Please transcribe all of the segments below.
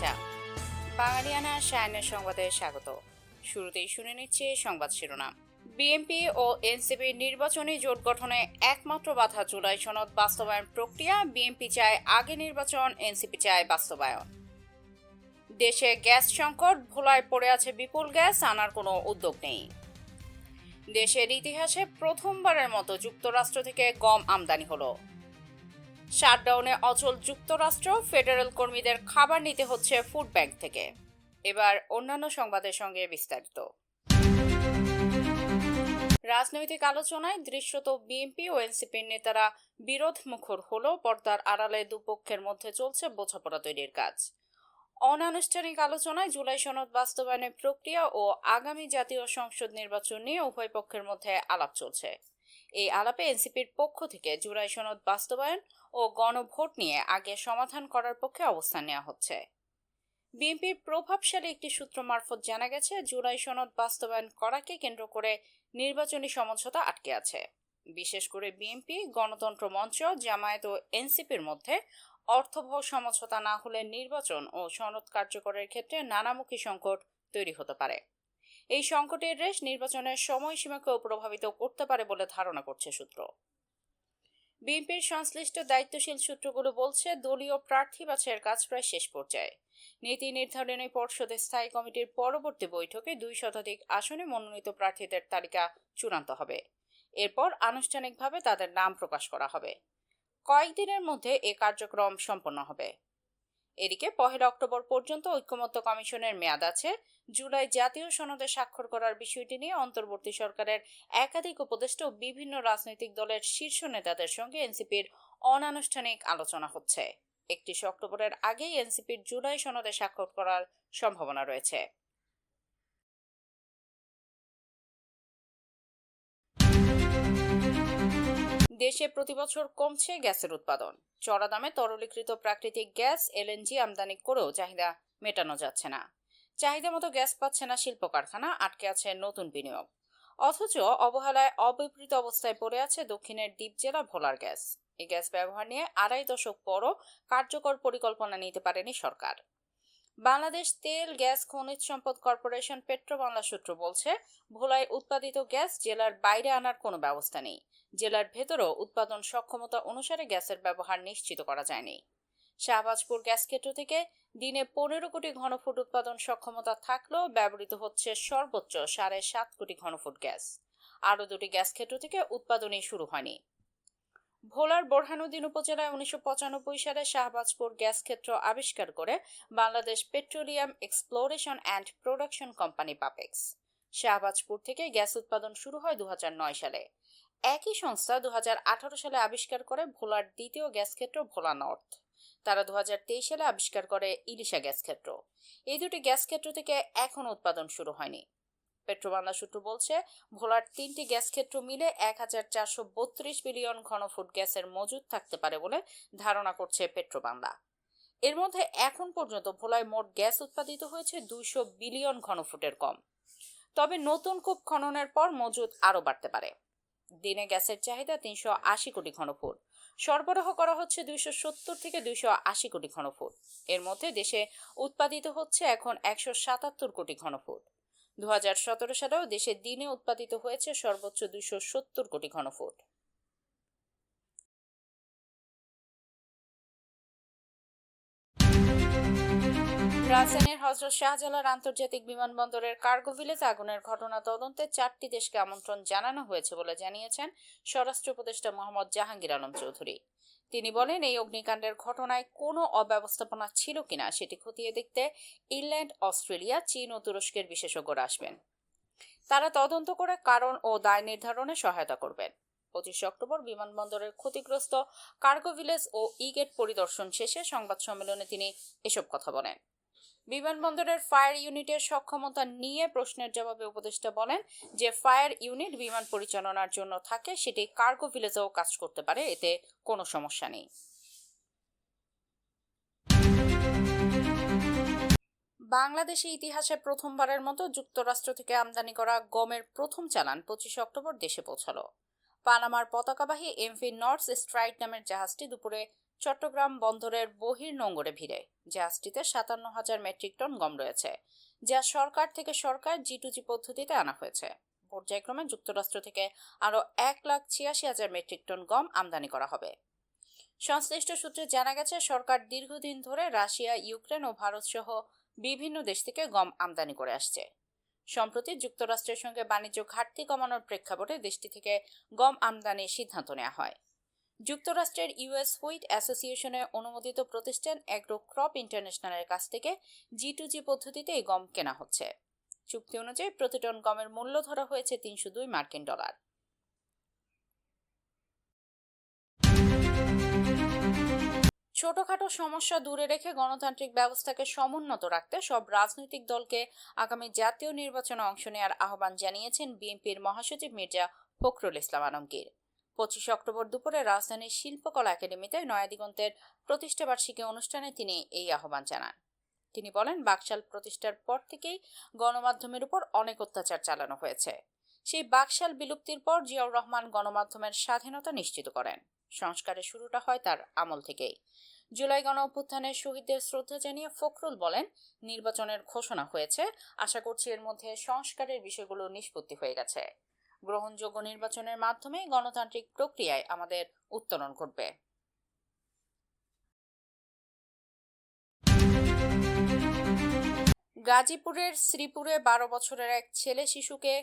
শুভেচ্ছা বাঙালিয়ানা শায়নের সংবাদে স্বাগত। শুরুতেই শুনে নিচ্ছে সংবাদ শিরোনাম। বিএনপি ও এনসিপির নির্বাচনী জোট গঠনে একমাত্র বাধা জুলাই সনদ বাস্তবায়ন প্রক্রিয়া। বিএনপি চায় আগে নির্বাচন, এনসিপি চায় বাস্তবায়ন। দেশে গ্যাস সংকট, ভোলায় পড়ে আছে বিপুল গ্যাস, আনার কোনো উদ্যোগ নেই। দেশের ইতিহাসে প্রথমবারের মতো যুক্তরাষ্ট্র থেকে গম আমদানি হলো। শাটডাউনে অচল যুক্তরাষ্ট্র, ফেডারেল কর্মীদের খাবার নিতে হচ্ছে ফুড ব্যাংক থেকে। এবার অন্যান্য সংবাদের সঙ্গে বিস্তারিত। রাজনৈতিক আলোচনায় দৃশ্যত বিএনপি ও এনসিপির নেতারা বিরোধ মুখর হলেও পর্দার আড়ালে দুপক্ষের মধ্যে চলছে বোঝাপড়া তৈরির কাজ। অনানুষ্ঠানিক আলোচনায় জুলাই সনদ বাস্তবায়নের প্রক্রিয়া ও আগামী জাতীয় সংসদ নির্বাচন নিয়ে উভয় পক্ষের মধ্যে আলাপ চলছে। এই আলাপে এনসিপির পক্ষ থেকে জুলাই সনদ বাস্তবায়ন ও গণভোট নিয়ে আগে সমাধান করার পক্ষে অবস্থান নেওয়া হচ্ছে। বিএনপির প্রভাবশালী একটি সূত্র মারফত জানা গেছে, জুলাই সনদ বাস্তবায়ন করাকে কেন্দ্র করে নির্বাচনী সমঝোতা আটকে আছে। বিশেষ করে বিএনপি, গণতন্ত্র মঞ্চ, জামায়াত ও এনসিপির মধ্যে অর্থবহ সমঝোতা না হলে নির্বাচন ও সনদ কার্যকরের ক্ষেত্রে নানামুখী সংকট তৈরি হতে পারে। এই সংকটের রেশ নির্বাচনের সময়সীমাকেও প্রভাবিত করতে পারে বলে ধারণা করছে সূত্র। বিএনপির সংশ্লিষ্ট দায়িত্বশীল সূত্রগুলো বলছে, দলীয় প্রার্থী বাছাইয়ের কাজ প্রায় শেষ পর্যায়ে। নীতি নির্ধারণী পর্ষদের স্থায়ী কমিটির পরবর্তী বৈঠকে দুই শতাধিক আসনে মনোনীত প্রার্থীদের তালিকা চূড়ান্ত হবে। এরপর আনুষ্ঠানিকভাবে তাদের নাম প্রকাশ করা হবে। কয়েকদিনের মধ্যে এ কার্যক্রম সম্পন্ন হবে। এদিকে পহেলা অক্টোবর পর্যন্ত ঐক্যমত্য কমিশনের মেয়াদ আছে। জুলাই জাতীয় সনদে স্বাক্ষর করার বিষয়টি নিয়ে অন্তর্বর্তী সরকারের একাধিক উপদেষ্টা ও বিভিন্ন রাজনৈতিক দলের শীর্ষ নেতাদের সঙ্গে এনসিপির অনানুষ্ঠানিক আলোচনা হচ্ছে। একত্রিশে অক্টোবরের আগেই এনসিপির জুলাই সনদে স্বাক্ষর করার সম্ভাবনা রয়েছে। দেশে প্রতিবছর কমছে গ্যাসের উৎপাদন। চড়া দামে তরলীকৃত প্রাকৃতিক গ্যাস এলএনজি আমদানি করেও চাহিদা মেটানো যাচ্ছে না। চাহিদা মতো গ্যাস পাচ্ছে না শিল্প কারখানা আটকে আছে নতুন বিনিয়োগ। অথচ অবহেলায় অবিপরীত অবস্থায় পড়ে আছে দক্ষিণের দ্বীপ জেলা ভোলার গ্যাস। এই গ্যাস ব্যবহার নিয়ে আড়াই দশক পরও কার্যকর পরিকল্পনা নিতে পারেনি সরকার। বাংলাদেশ তেল, গ্যাস, খনিজ সম্পদ কর্পোরেশন পেট্রো বাংলা সূত্র বলছে, ভোলায় উৎপাদিত গ্যাস জেলার বাইরে আনার কোনো ব্যবস্থা নেই। জেলার ভেতরেও উৎপাদন সক্ষমতা অনুসারে গ্যাসের ব্যবহার নিশ্চিত করা যায়নি। শাহবাজপুর গ্যাস ক্ষেত্র থেকে দিনে পনেরো কোটি ঘনফুট উৎপাদন সক্ষমতা থাকলেও ব্যবহৃত হচ্ছে সর্বোচ্চ সাড়ে সাত কোটি ঘনফুট গ্যাস। আরও দুটি গ্যাস ক্ষেত্র থেকে উৎপাদনই শুরু হয়নি। ভোলার বোরহানুদ্দিন উপজেলায় উনিশশো পঁচানব্বই সালে শাহবাজপুর গ্যাস ক্ষেত্র আবিষ্কার করে Bangladesh petroleum exploration and production company Bapex. Shahbazpur থেকে গ্যাস উৎপাদন শুরু হয় দু হাজার নয় সালে। একই সংস্থা দু হাজার আঠারো সালে আবিষ্কার করে ভোলার দ্বিতীয় গ্যাস ক্ষেত্র ভোলা নর্থ। তারা দু হাজার তেইশ সালে আবিষ্কার করে ইলিশা গ্যাস ক্ষেত্র। এই দুটি গ্যাস ক্ষেত্র থেকে এখন উৎপাদন শুরু হয়নি। পেট্রোবাংলা সূত্র বলছে, ভোলার তিনটি গ্যাস ক্ষেত্র মিলে এক হাজার চারশো বত্রিশ বিলিয়ন ঘনফুট গ্যাসের মজুদ থাকতে পারে বলে ধারণা করছে পেট্রোবাংলা। এর মধ্যে এখন পর্যন্ত ভোলায় মোট গ্যাস উৎপাদিত হয়েছে দুইশো বিলিয়ন ঘনফুটের কম। তবে নতুন কূপ খননের পর মজুদ আরও বাড়তে পারে। দিনে গ্যাসের চাহিদা তিনশো আশি কোটি ঘনফুট। সরবরাহ করা হচ্ছে দুইশো সত্তর থেকে দুইশো আশি কোটি ঘনফুট। এর মধ্যে দেশে উৎপাদিত হচ্ছে এখন একশো সাতাত্তর কোটি ঘনফুট। দু হাজার সতেরো সালেও দেশে দিনে উৎপাদিত হয়েছে সর্বোচ্চ দুইশো সত্তর কোটি ঘনফুট। রাজধানীর হজরত শাহজালাল আন্তর্জাতিক বিমানবন্দরের কার্গো ভিলেজ আগুনের ঘটনা তদন্তে চারটি দেশকে আমন্ত্রণ জানানো হয়েছে বলে জানিয়েছেন স্বরাষ্ট্র উপদেষ্টা মোহাম্মদ জাহাঙ্গীর আলম চৌধুরী। তিনি বলেন, এই অগ্নিকাণ্ডের ঘটনায় কোনো অব্যবস্থাপনা ছিল কিনা সেটি খতিয়ে দেখতে ইংল্যান্ড, অস্ট্রেলিয়া, চীন ও তুরস্কের বিশেষজ্ঞরা আসবেন। তারা তদন্ত করে কারণ ও দায় নির্ধারণে সহায়তা করবেন। পঁচিশে অক্টোবর বিমানবন্দরের ক্ষতিগ্রস্ত কার্গো ভিলেজ ও ইগেট পরিদর্শন শেষে সংবাদ সম্মেলনে তিনি এসব কথা বলেন। বিমানবন্দরের ফায়ার ইউনিটের সক্ষমতা নিয়ে প্রশ্নের জবাবে উপদেষ্টা বলেন যে ফায়ার ইউনিট বিমান পরিচালনার জন্য থাকে, সেটি কার্গো ভিলেজেও কাজ করতে পারে, এতে কোনো সমস্যা নেই। বাংলাদেশে ইতিহাসে প্রথমবারের মতো যুক্তরাষ্ট্র থেকে আমদানি করা গমের প্রথম চালান পঁচিশে অক্টোবর দেশে পৌঁছালো। পানামার পতাকাবাহী এমভি নর্থ স্ট্রাইট নামের জাহাজটি দুপুরে চট্টগ্রাম বন্দরের বহির নোঙ্গরে ভিড়ে, জাহাজটিতে সাতান্ন হাজার মেট্রিক টন গম রয়েছে, যা সরকার থেকে সরকার জি টু জি পদ্ধতিতে আনা হয়েছে। পর্যায়ক্রমে যুক্তরাষ্ট্র থেকে আরও এক লাখ ছিয়াশি হাজার মেট্রিক টন গম আমদানি করা হবে। সংশ্লিষ্ট সূত্রে জানা গেছে, সরকার দীর্ঘদিন ধরে রাশিয়া, ইউক্রেন ও ভারত সহ বিভিন্ন দেশ থেকে গম আমদানি করে আসছে। সম্প্রতি যুক্তরাষ্ট্রের সঙ্গে বাণিজ্য ঘাটতি কমানোর প্রেক্ষাপটে দেশটি থেকে গম আমদানির সিদ্ধান্ত নেওয়া হয়। যুক্তরাষ্ট্রের ইউএস হুইট অ্যাসোসিয়েশনের অনুমোদিত প্রতিষ্ঠান অ্যাগ্রো ক্রপ ইন্টারন্যাশনালের কাছ থেকে জি টু জি পদ্ধতিতে এই গম কেনা হচ্ছে। চুক্তি অনুযায়ী প্রতি টন গমের মূল্য ধরা হয়েছে তিনশো দুই মার্কিন ডলার। ছোটখাটো সমস্যা দূরে রেখে গণতান্ত্রিক ব্যবস্থাকে সমুন্নত রাখতে সব রাজনৈতিক দলকে আগামী জাতীয় নির্বাচনে অংশ নেওয়ার আহ্বান জানিয়েছেন বিএনপির মহাসচিব মির্জা ফখরুল ইসলাম আলমগীর। পঁচিশ অক্টোবর দুপুরে রাজধানীর শিল্পকলা একাডেমিতে নয়াদিগন্তের প্রতিষ্ঠাবার্ষিকী অনুষ্ঠানে তিনি এই আহ্বান জানান। তিনি বলেন, বাকশাল প্রতিষ্ঠার পর থেকেই গণমাধ্যমের উপর অনেক অত্যাচার চালানো হয়েছে। সেই বাকশাল বিলুপ্তির পর জিয়াউর রহমান গণমাধ্যমের স্বাধীনতা নিশ্চিত করেন। সংস্কারের শুরুটা হয় তার আমল থেকেই। জুলাই গণ অভ্যুত্থানের শহীদদের শ্রদ্ধা জানিয়ে ফখরুল বলেন, নির্বাচনের ঘোষণা হয়েছে। আশা করছি এর মধ্যে সংস্কারের বিষয়গুলো নিষ্পত্তি হয়ে গেছে। গ্রহণযোগ্য নির্বাচনের মাধ্যমে গণতান্ত্রিক প্রক্রিয়ায় আমাদের উত্তরণ ঘটবে। গাজীপুরের শ্রীপুরে বারো বছরের এক ছেলে শিশুকে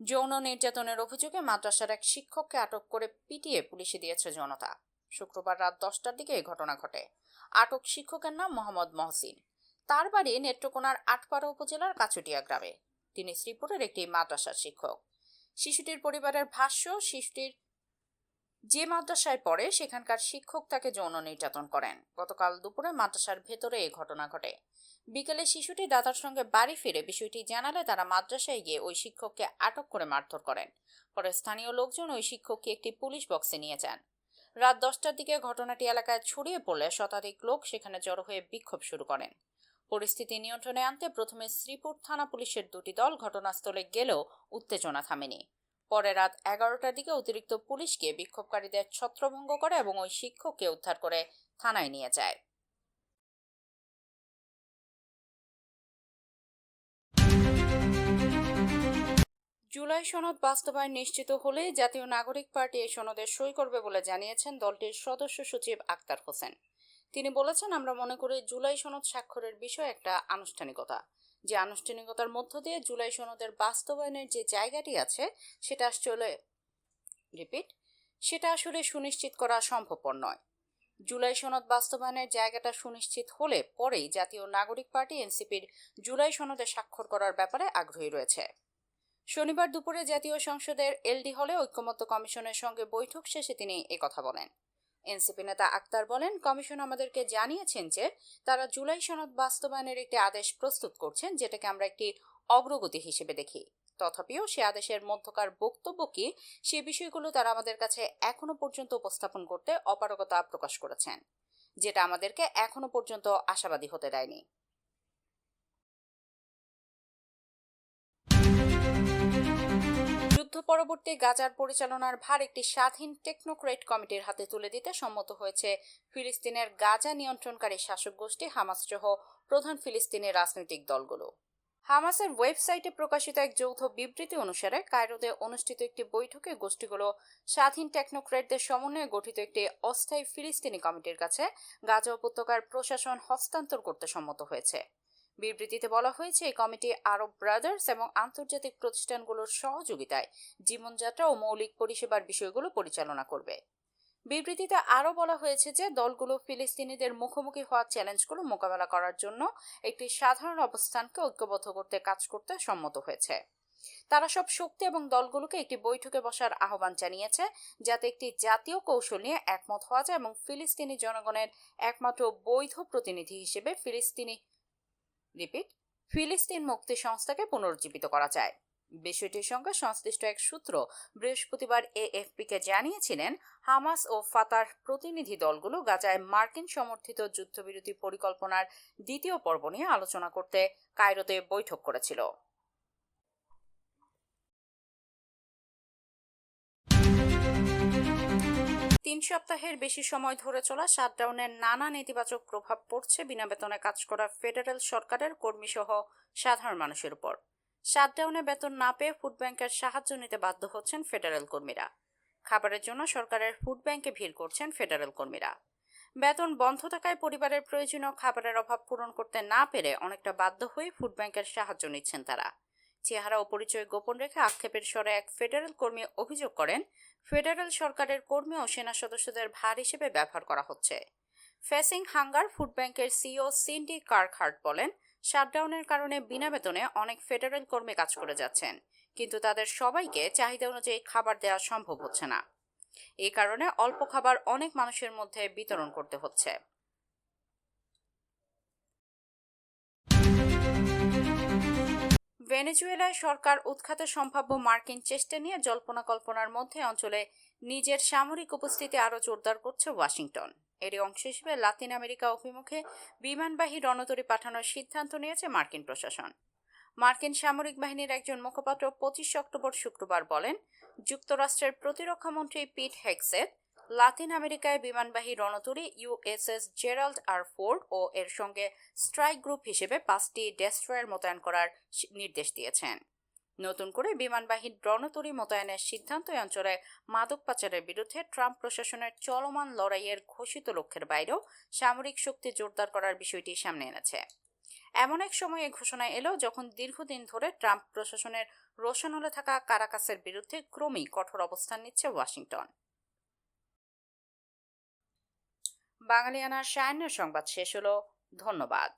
যৌন নির্যাতনের অভিযোগে মাদ্রাসার এক শিক্ষককে আটক করে পিটিয়ে পুলিশে দিয়েছে জনতা। শুক্রবার রাত দশটার দিকে এই ঘটনা ঘটে। আটক শিক্ষকের নাম মোহাম্মদ মহসিন। তার বাড়ি নেত্রকোনার আটপাড়া উপজেলার কাছুটিয়া গ্রামে। তিনি শ্রীপুরের একটি মাদ্রাসার শিক্ষক। শিশুটির পরিবারের ভাষ্য, শিশুটির যে মাদ্রাসায় পড়ে, সেখানকার শিক্ষক তাকে যৌন নির্যাতন করেন। গতকাল দুপুরে মাদ্রাসার ভেতরে এই ঘটনা ঘটে। বিকেলে শিশুটি দাদার সঙ্গে বাড়ি ফিরে বিষয়টি জানালে তারা মাদ্রাসায় গিয়ে ওই শিক্ষককে আটক করে মারধর করেন। পরে স্থানীয় লোকজন ওই শিক্ষককে একটি পুলিশ বক্সে নিয়ে যান। রাত দশটার দিকে ঘটনাটি এলাকায় ছড়িয়ে পড়লে শতাধিক লোক সেখানে জড়ো হয়ে বিক্ষোভ শুরু করেন। পরিস্থিতি নিয়ন্ত্রণে আনতে প্রথমে শ্রীপুর থানা পুলিশের দুটি দল ঘটনাস্থলে গেলেও উত্তেজনা থামেনি। পরে রাত এগারোটার দিকে অতিরিক্ত পুলিশকে বিক্ষোভকারীদের ছত্রভঙ্গ করে এবং ওই শিক্ষককে উদ্ধার করে থানায় নিয়ে যায়। জুলাই সনদ বাস্তবায়ন নিশ্চিত হলে জাতীয় নাগরিক পার্টি এই সনদে সই করবে বলে জানিয়েছেন দলটির সদস্য সচিব আক্তার হোসেন। তিনি বলেছেন, আমরা মনে করি জুলাই সনদ স্বাক্ষরের বিষয় একটা আনুষ্ঠানিকতা। যে আনুষ্ঠানিকতার মধ্য দিয়ে জুলাই সনদের বাস্তবায়নের যে জায়গাটি আছে, সেটা আসলে রিপিট, সেটা আসলে সুনিশ্চিত করা সম্ভবপর নয়। জুলাই সনদ বাস্তবায়নের জায়গাটা সুনিশ্চিত হলে পরেই জাতীয় নাগরিক পার্টি, এনসিপির জুলাই সনদে স্বাক্ষর করার ব্যাপারে আগ্রহী রয়েছে। শনিবার দুপুরে জাতীয় সংসদের এলডি হলে ঐক্যমত্য কমিশনের সঙ্গে বৈঠক শেষে তিনি কথা বলেন। এনসিপি নেতা আক্তার বলেন, কমিশন আমাদেরকে জানিয়েছেন যে তারা জুলাই সনদ বাস্তবায়নের একটি আদেশ প্রস্তুত করছেন, যেটাকে আমরা একটি অগ্রগতি হিসেবে দেখি। তথাপিও সে আদেশের মধ্যকার বক্তব্য কি, সে বিষয়গুলো তারা আমাদের কাছে এখনও পর্যন্ত উপস্থাপন করতে অপারগতা প্রকাশ করেছেন, যেটা আমাদেরকে এখনও পর্যন্ত আশাবাদী হতে দেয়নি। যুদ্ধ পরবর্তী গাজার পরিচালনার ভার একটি স্বাধীন টেকনোক্রেট কমিটির হাতে তুলে দিতে সম্মত হয়েছে। ফিলিস্তিনের গাজা নিয়ন্ত্রণকারী শাসক গোষ্ঠী হামাস সহ প্রধান ফিলিস্তিনের রাজনৈতিক দলগুলো। হামাসের ওয়েবসাইটে প্রকাশিত এক যৌথ বিবৃতি অনুসারে কায়রোতে অনুষ্ঠিত একটি বৈঠকে গোষ্ঠীগুলো স্বাধীন টেকনোক্রেটদের সমন্বয়ে গঠিত একটি অস্থায়ী ফিলিস্তিনি কমিটির কাছে গাজা উপত্যকার প্রশাসন হস্তান্তর করতে সম্মত হয়েছে। বিবৃতিতে বলা হয়েছে, এই কমিটি আরব ব্রাদার্স এবং আন্তর্জাতিক প্রতিষ্ঠানগুলোর সহযোগিতায় জীবনযাত্রা ও মৌলিক পরিষেবার বিষয়গুলো পরিচালনা করবে। বিবৃতিতে আরও বলা হয়েছে যে, দলগুলো ফিলিস্তিনিদের মুখোমুখি হওয়া চ্যালেঞ্জগুলো মোকাবেলা করার জন্য একটি সাধারণ অবস্থানকে ঐক্যবদ্ধ করতে কাজ করতে সম্মত হয়েছে। তারা সব শক্তি এবং দলগুলোকে একটি বৈঠকে বসার আহ্বান জানিয়েছে, যাতে একটি জাতীয় কৌশল নিয়ে একমত হওয়া যায় এবং ফিলিস্তিনি জনগণের একমাত্র বৈধ প্রতিনিধি হিসেবে ফিলিস্তিনি রিপিট ফিলিস্তিন মুক্তি সংস্থাকে পুনরুজ্জীবিত করা যায় বিষয়টির সঙ্গে সংশ্লিষ্ট এক সূত্র বৃহস্পতিবার এএফপিকে জানিয়েছিলেন, হামাস ও ফাতার প্রতিনিধি দলগুলো গাজায় মার্কিন সমর্থিত যুদ্ধবিরতি পরিকল্পনার দ্বিতীয় পর্ব নিয়ে আলোচনা করতে কায়রোতে বৈঠক করেছিল। তিন সপ্তাহের বেশি সময় ধরে চলা শাটডাউনের নানা নেতিবাচক প্রভাব পড়ছে বিনা বেতনে কাজ করা ফেডারেল সরকারের কর্মীসহ সাধারণ মানুষের উপর। শাটডাউনে বেতন না পেয়ে ফুড ব্যাংকের সাহায্য নিতে বাধ্য হচ্ছেন ফেডারেল কর্মীরা। খাবারের জন্য সরকারের ফুড ব্যাংকে ভিড় করছেন ফেডারেল কর্মীরা। বেতন বন্ধ থাকায় পরিবারের প্রয়োজনীয় খাবারের অভাব পূরণ করতে না পেরে অনেকটা বাধ্য হয়ে ফুড ব্যাংকের সাহায্য নিচ্ছেন তারা। চেহারা ও পরিচয় গোপন রেখে আক্ষেপের স্বরে এক ফেডারেল কর্মী অভিযোগ করেন, ফেডারেল সরকারের কর্মী ও সেনা সদস্যদের ভার হিসেবে ব্যবহার করা হচ্ছে। ফেসিং হাঙ্গার ফুড ব্যাংকের সিও সিন্ডি কার্কহার্ট বলেন, শাটডাউনের কারণে বিনা বেতনে অনেক ফেডারেল কর্মী কাজ করে যাচ্ছেন, কিন্তু তাদের সবাইকে চাহিদা অনুযায়ী খাবার দেওয়া সম্ভব হচ্ছে না। এই কারণে অল্প খাবার অনেক মানুষের মধ্যে বিতরণ করতে হচ্ছে। ভেনেজুয়েলায় সরকার উৎখাতে সম্ভাব্য মার্কিন চেষ্টা নিয়ে জল্পনা কল্পনার মধ্যে অঞ্চলে নিজের সামরিক উপস্থিতি আরও জোরদার করছে ওয়াশিংটন। এরই অংশ হিসেবে লাতিন আমেরিকা অভিমুখে বিমানবাহী রণতরী পাঠানোর সিদ্ধান্ত নিয়েছে মার্কিন প্রশাসন। মার্কিন সামরিক বাহিনীর একজন মুখপাত্র পঁচিশে অক্টোবর শুক্রবার বলেন, যুক্তরাষ্ট্রের প্রতিরক্ষামন্ত্রী পিট হেক্সেট লাতিন আমেরিকায় বিমানবাহী রণতরী ইউএসএস জেরাল্ড আর ফোর্ড ও এর সঙ্গে স্ট্রাইক গ্রুপ হিসেবে পাঁচটি ডেস্ট্রয়ার মোতায়েন করার নির্দেশ দিয়েছেন। নতুন করে বিমানবাহী রণতরী মোতায়েনের সিদ্ধান্ত অঞ্চলে মাদক পাচারের বিরুদ্ধে ট্রাম্প প্রশাসনের চলমান লড়াইয়ের ঘোষিত লক্ষ্যের বাইরেও সামরিক শক্তি জোরদার করার বিষয়টি সামনে এনেছে। এমন এক সময়ে ঘোষণা এলো যখন দীর্ঘদিন ধরে ট্রাম্প প্রশাসনের রোশনলে থাকা কারাকাসের বিরুদ্ধে ক্রমেই কঠোর অবস্থান নিচ্ছে ওয়াশিংটন। বাঙালিয়ানার সায়ন্য সংবাদ শেষ হলো। ধন্যবাদ।